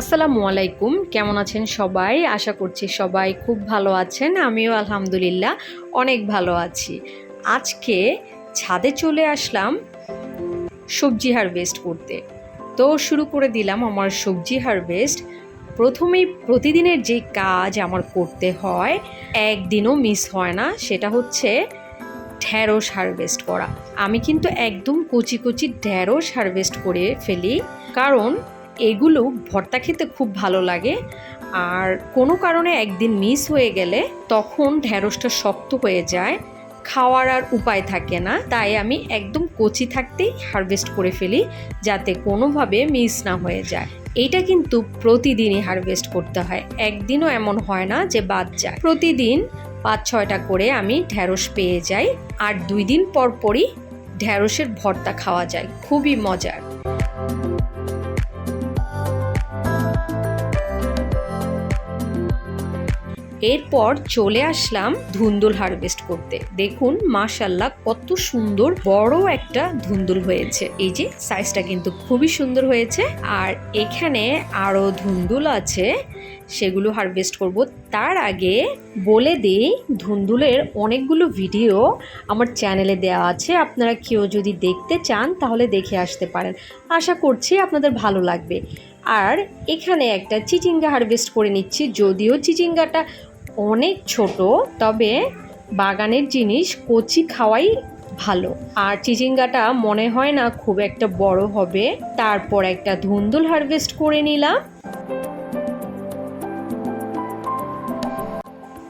আসসালামু আলাইকুম, কেমন আছেন সবাই? আশা করছি সবাই খুব ভালো আছেন, আমিও আলহামদুলিল্লাহ অনেক ভালো আছি। আজকে ছাদে চলে আসলাম সবজি হারভেস্ট করতে। তো শুরু করে দিলাম আমার সবজি হারভেস্ট। প্রথমেই প্রতিদিনের যে কাজ আমার করতে হয়, একদিনও মিস হয় না, সেটা হচ্ছে ঢ্যাঁড়স হারভেস্ট করা। আমি কিন্তু একদম কচি কচি ঢ্যাঁড়স হারভেস্ট করে ফেলি। কারণ এগুলো ভর্তা খেতে খুব ভালো লাগে। আর কোনো কারণে একদিন মিস হয়ে গেলে তখন ঢ্যাঁড়সটা শক্ত হয়ে যায়। খাওয়ার আর উপায় থাকে না। তাই আমি একদম কচি থাকতেই হারভেস্ট করে ফেলি যাতে কোনোভাবে মিস না হয়ে যায়। এইটা কিন্তু প্রতিদিনই হারভেস্ট করতে হয়। একদিনও এমন হয় না যে বাদ যায়। প্রতিদিন পাঁচ, ছয়টা করে আমি ঢ্যাঁড়স পেয়ে যাই। আর দুই দিন পর পরই ঢ্যাঁড়সের ভর্তা খাওয়া যায়। খুবই মজার। এরপর চলে আসলাম ধুন্দুল হারভেস্ট করতে। দেখুন মাশাল্লাহ কত সুন্দর, বড় একটা ধুন্দুল হয়েছে। এই যে সাইজটা কিন্তু খুবই সুন্দর হয়েছে। আর এখানে আরও ধুন্দুল আছে, সেগুলো হারভেস্ট করব। তার আগে বলে দিই, ধুন্দুলের অনেকগুলো ভিডিও আমার চ্যানেলে দেওয়া আছে। আপনারা কেউ যদি দেখতে চান, তাহলে দেখে আসতে পারেন। আশা করছি আপনাদের ভালো লাগবে। আর এখানে একটা চিচিঙ্গা হারভেস্ট করে নিচ্ছি, যদিও চিচিঙ্গাটা অনেক ছোট, তবে বাগানের জিনিস কচি খাওয়াই ভালো। আর চিচিঙ্গাটা মনে হয় না খুব একটা বড় হবে। তারপর একটা ধুন্দুল হারভেস্ট করে নিলাম।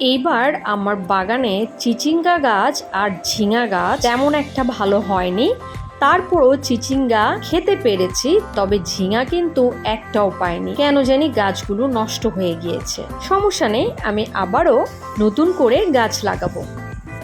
এইবার আমার বাগানে চিচিঙ্গা গাছ আর ঝিঙা গাছ তেমন একটা ভালো হয়নি। তারপরও চিচিঙ্গা খেতে পেরেছি, তবে ঝিঙা কিন্তু একটাও পাইনি। কেন জানি গাছগুলো নষ্ট হয়ে গিয়েছে। সমস্যা নেই, আমি আবারও নতুন করে গাছ লাগাবো।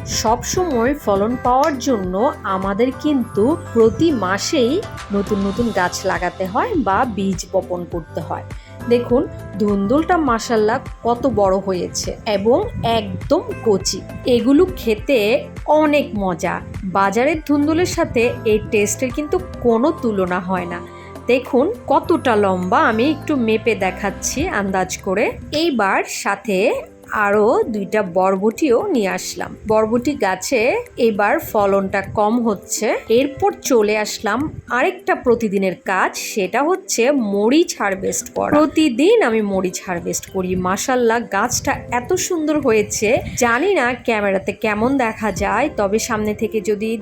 সব সময় ফলন পাওয়ার জন্য আমাদের কিন্তু প্রতি মাসেই নতুন নতুন গাছ লাগাতে হয় বা বীজ বপন করতে হয়। দেখুন, ধুন্দুলটা মাসাল্লা কত বড় হয়েছে এবং একদম কচি। এগুলো খেতে অনেক মজা। বাজারের ধুন্দুলের সাথে এই টেস্টের কিন্তু কোনো তুলনা হয় না। দেখুন, কতটা লম্বা আমি একটু মেপে দেখাচ্ছি আন্দাজ করে। এইবার সাথে আরও দুইটা বরবটিও নিয়ে আসলাম। বরবটি গাছে এবার ফলনটা কম হচ্ছে। এরপর চলে আসলাম আরেকটা প্রতিদিনের কাজ, সেটা হচ্ছে মরিচ হারভেস্ট করা। প্রতিদিন আমি মরিচ হারভেস্ট করি। মাসাল্লাহ গাছটা এত সুন্দর হয়েছে। জানি না ক্যামেরাতে কেমন দেখা যায়, তবে সামনে থেকে যদি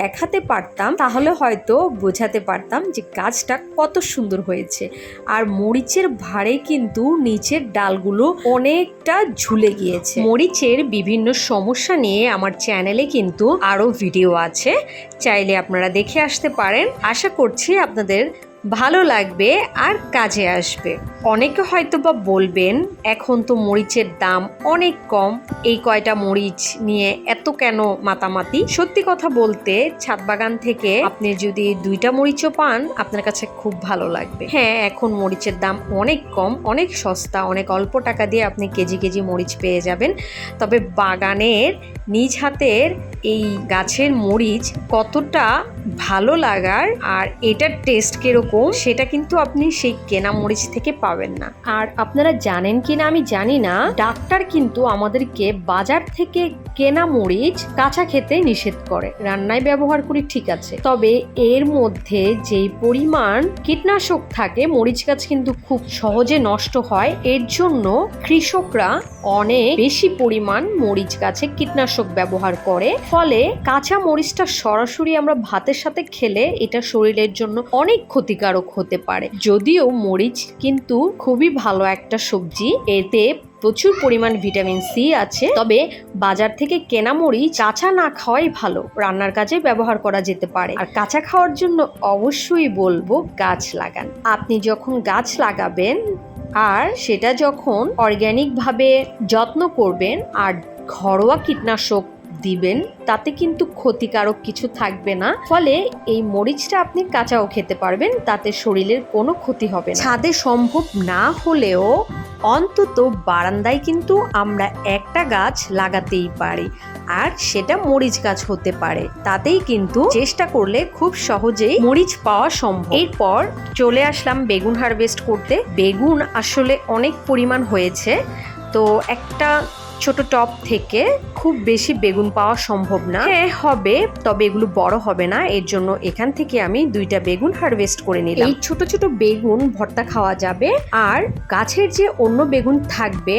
দেখাতে পারতাম, তাহলে হয়তো বোঝাতে পারতাম যে গাছটা কত সুন্দর হয়েছে। আর মরিচের ভারে কিন্তু নিচের ডালগুলো অনেকটা ঝুলে গিয়েছে। মরিচের বিভিন্ন সমস্যা নিয়ে আমার চ্যানেলে কিন্তু আরও ভিডিও আছে। চাইলে আপনারা দেখে আসতে পারেন। আশা করছি আপনাদের ভালো লাগবে আর কাজে আসবে। অনেকে হয়তো বা বলবেন, এখন তো মরিচের দাম অনেক কম। এই কয়টা মরিচ নিয়ে এত কেন মাতামাতি? সত্যি কথা বলতে, ছাদ বাগান থেকে আপনি যদি দুইটা মরিচও পান, আপনার কাছে খুব ভালো লাগবে। হ্যাঁ এখন মরিচের দাম অনেক কম, অনেক সস্তা, অনেক অল্প টাকা দিয়ে আপনি কেজি কেজি মরিচ পেয়ে যাবেন। তবে বাগানের নিজ হাতের এই গাছের মরিচ কতটা ভালো লাগার আর এটার টেস্ট কীরকম, সেটা কিন্তু আপনি সেই কেনা মরিচ থেকে পাবেন না। আর আপনারা জানেন কিনা আমি জানি না ডাক্তার কিন্তু আমাদেরকে বাজার থেকে কেনা মরিচ কাঁচা খেতে নিষেধ করে। রান্নায় ব্যবহার করি ঠিক আছে। তবে এর মধ্যে যেই পরিমাণ কীটনাশক থাকে, মরিচ গাছ কিন্তু খুব সহজে নষ্ট হয়। এর জন্য কৃষকরা অনেক বেশি পরিমাণ মরিচ গাছে কীটনাশক ব্যবহার করে। ফলে কাঁচা মরিচটা সরাসরি আমরা ভাতের সাথে খেলে এটা শরীরের জন্য অনেক ক্ষতিকারক হতে পারে। যদিও মরিচ কিন্তু খুবই ভালো একটা সবজি। এতে প্রচুর পরিমাণ ভিটামিন সি আছে, তবে বাজার থেকে কেনা মরিচ কাঁচা না খাওয়াই ভালো। রান্নার কাজে ব্যবহার করা যেতে পারে। আর কাঁচা খাওয়ার জন্য অবশ্যই বলব গাছ লাগান। আপনি যখন গাছ লাগাবেন আর সেটা যখন অর্গ্যানিকভাবে যত্ন করবেন আর ঘরোয়া কীটনাশক দিবেন, তাতে কিন্তু ক্ষতিকারক কিছু থাকবে না। ফলে এই মরিচটা আপনি কাঁচাও খেতে পারবেন, তাতে শরীরের কোনো ক্ষতি হবে না। ছাদে সম্ভব না হলেও অন্তত বারান্দায় কিন্তু আমরা একটা গাছ লাগাতেই পারি। আর সেটা মরিচ গাছ হতে পারে। তাতেই কিন্তু চেষ্টা করলে খুব সহজেই মরিচ পাওয়া সম্ভব। এরপর চলে আসলাম বেগুন হারভেস্ট করতে। বেগুন আসলে অনেক পরিমাণ হয়েছে। তো একটা ছোট টপ থেকে খুব বেশি বেগুন পাওয়া সম্ভব না। হ্যাঁ হবে, তবে এগুলো বড় হবে না। এর জন্য এখান থেকে আমি দুইটা বেগুন হারভেস্ট করে নিলাম। এই ছোট ছোট বেগুন ভর্তা খাওয়া যাবে। আর গাছের যে অন্য বেগুন থাকবে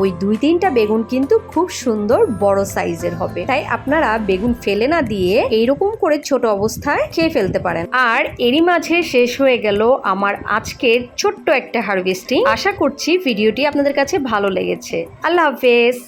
ওই দুই তিনটা বেগুন কিন্তু খুব সুন্দর বড় সাইজের হবে। তাই আপনারা বেগুন ফেলে না দিয়ে এইরকম করে ছোট অবস্থায় খেয়ে ফেলতে পারেন। আর এরই মাঝে শেষ হয়ে গেল আমার আজকের ছোট্ট একটা হারভেস্টিং। আশা করছি ভিডিওটি আপনাদের কাছে ভালো লেগেছে। আল্লাহ হাফেজ।